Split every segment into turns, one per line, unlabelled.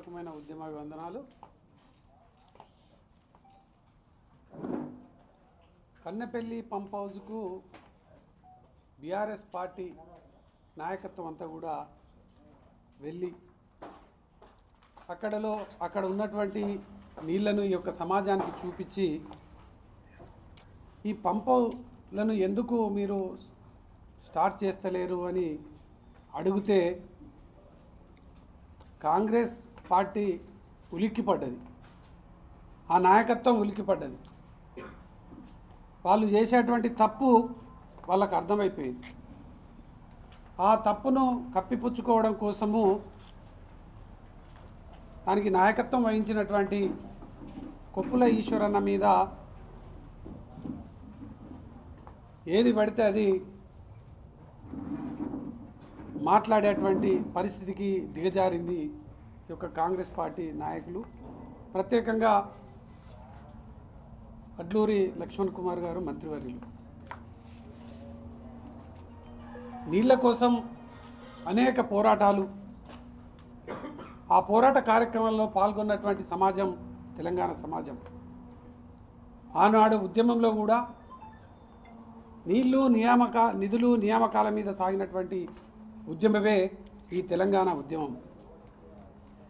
హృదయపూర్వకమైన ఉద్యమ వందనాలు కన్నెపల్లి పంప్ హౌజ్కు బీఆర్ఎస్ పార్టీ నాయకత్వం అంతా కూడా వెళ్ళి అక్కడలో అక్కడ ఉన్నటువంటి నీళ్ళను ఈ యొక్క సమాజానికి చూపించి ఈ పంపులను ఎందుకు మీరు స్టార్ట్ చేస్తలేరు అని అడిగితే కాంగ్రెస్ పార్టీ ఉలిక్కిపడ్డది. ఆ నాయకత్వం ఉలిక్కిపడ్డది. వాళ్ళు చేసేటువంటి తప్పు వాళ్ళకు అర్థమైపోయింది. ఆ తప్పును కప్పిపుచ్చుకోవడం కోసము దానికి నాయకత్వం వహించినటువంటి కొప్పుల ఈశ్వరన్న మీద ఏది పడితే అది మాట్లాడేటువంటి పరిస్థితికి దిగజారింది యొక్క కాంగ్రెస్ పార్టీ నాయకులు. ప్రత్యేకంగా అడ్లూరి లక్ష్మణ్ కుమార్ గారు మంత్రివర్యులు. నీళ్ళ కోసం అనేక పోరాటాలు. ఆ పోరాట కార్యక్రమంలో పాల్గొన్నటువంటి సమాజం తెలంగాణ సమాజం. ఆనాడు ఉద్యమంలో కూడా నీళ్ళు నియామక నిధులు నియామకాల మీద సాగినటువంటి ఉద్యమమే ఈ తెలంగాణ ఉద్యమం.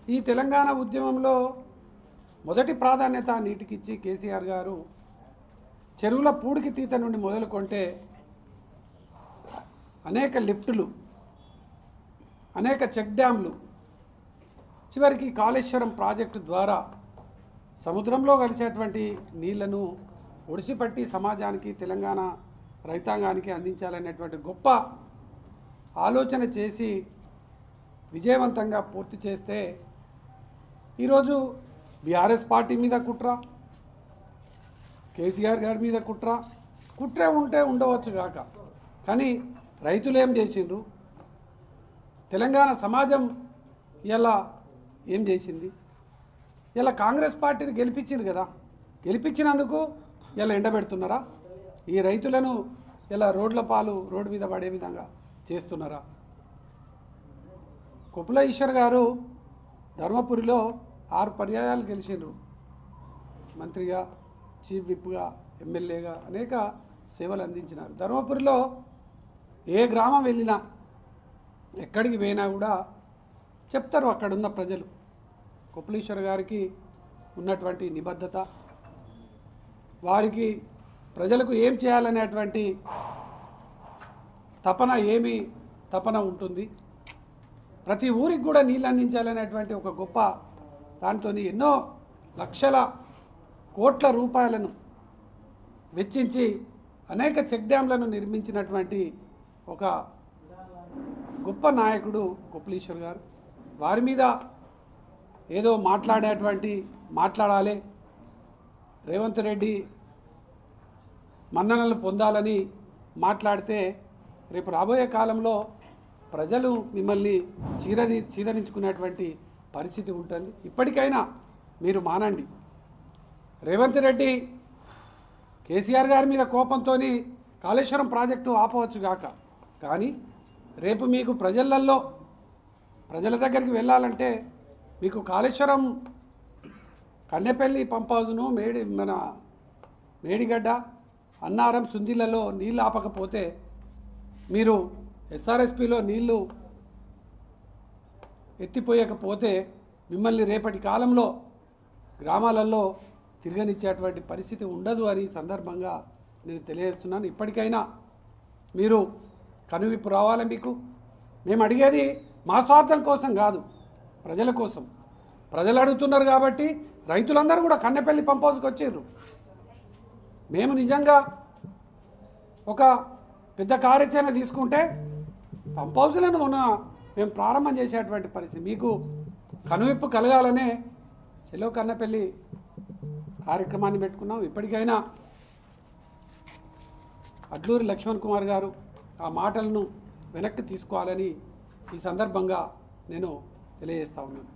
ఈ తెలంగాణ ఉద్యమంలో మొదటి ప్రాధాన్యత నీటికిచ్చి కేసీఆర్ గారు చెరువుల పూడికి తీత నుండి మొదలుకొంటే అనేక లిఫ్టులు అనేక చెక్ డ్యాంలు చివరికి కాళేశ్వరం ప్రాజెక్టు ద్వారా సముద్రంలో కలిసేటువంటి నీళ్ళను ఒడిసిపట్టి సమాజానికి తెలంగాణ రైతాంగానికి అందించాలనేటువంటి గొప్ప ఆలోచన చేసి విజయవంతంగా పూర్తి చేస్తే ఈరోజు బీఆర్ఎస్ పార్టీ మీద కుట్ర కేసీఆర్ గారి మీద కుట్ర. కుట్రే ఉంటే ఉండవచ్చు కాక కానీ రైతులు ఏం చేసిండ్రు? తెలంగాణ సమాజం ఇలా ఏం చేసింది? ఇలా కాంగ్రెస్ పార్టీని గెలిపించింది కదా. గెలిపించినందుకు ఇలా ఎండబెడుతున్నారా? ఈ రైతులను ఇలా రోడ్ల పాలు రోడ్డు మీద పడే విధంగా చేస్తున్నారా? కొప్పుల ఈశ్వర్ గారు ధర్మపురిలో ఆరు పర్యాయాలు గెలిచిండ్రు. మంత్రిగా చీఫ్ విప్గా ఎమ్మెల్యేగా అనేక సేవలు అందించినారు. ధర్మపురిలో ఏ గ్రామం వెళ్ళినా ఎక్కడికి పోయినా కూడా చెప్తారు అక్కడున్న ప్రజలు. కొప్పులీశ్వర్ గారికి ఉన్నటువంటి నిబద్ధత వారికి ప్రజలకు ఏం చేయాలనేటువంటి తపన ఏమి తపన ఉంటుంది. ప్రతి ఊరికి కూడా నీళ్ళు అందించాలనేటువంటి ఒక గొప్ప దాంతో ఎన్నో లక్షల కోట్ల రూపాయలను వెచ్చించి అనేక చెక్ డ్యాంలను నిర్మించినటువంటి ఒక గొప్ప నాయకుడు కొప్పలీశ్వర్ గారు. వారి మీద ఏదో మాట్లాడేటువంటి మాట్లాడాలి. రేవంత్ రెడ్డి మన్ననలు పొందాలని మాట్లాడితే రేపు రాబోయే కాలంలో ప్రజలు మిమ్మల్ని చీరది చీదరించుకునేటువంటి పరిస్థితి ఉంటుంది. ఇప్పటికైనా మీరు మానండి. రేవంత్ రెడ్డి కేసీఆర్ గారి మీద కోపంతో కాళేశ్వరం ప్రాజెక్టు ఆపవచ్చు గాక. కానీ రేపు మీకు ప్రజలల్లో ప్రజల దగ్గరికి వెళ్ళాలంటే మీకు కాళేశ్వరం కన్నెపల్లి పంప్ హౌజ్ను మేడి మన మేడిగడ్డ అన్నారం సుందిలలో నీళ్ళు ఆపకపోతే మీరు ఎస్ఆర్ఎస్పిలో నీళ్ళు ఎత్తిపోయకపోతే మిమ్మల్ని రేపటి కాలంలో గ్రామాలలో తిరగనిచ్చేటువంటి పరిస్థితి ఉండదు అని సందర్భంగా నేను తెలియజేస్తున్నాను. ఇప్పటికైనా మీరు కనువిప్పు రావాలి మీకు? మేము అడిగేది మా స్వార్థం కోసం కాదు ప్రజల కోసం. ప్రజలు అడుగుతున్నారు కాబట్టి రైతులందరూ కూడా కన్నెపల్లి పంప్ వచ్చారు. మేము నిజంగా ఒక పెద్ద కార్యాచరణ తీసుకుంటే పంప్ హౌస్లను మొన్న మేము ప్రారంభం చేసేటువంటి పరిస్థితి. మీకు కనువిప్పు కలగాలనే చెలో కన్నపల్లి కార్యక్రమాన్ని పెట్టుకున్నాం. ఇప్పటికైనా అడ్లూరి లక్ష్మణ్ కుమార్ గారు ఆ మాటలను వెనక్కి తీసుకోవాలని ఈ సందర్భంగా నేను తెలియజేస్తా ఉన్నాను.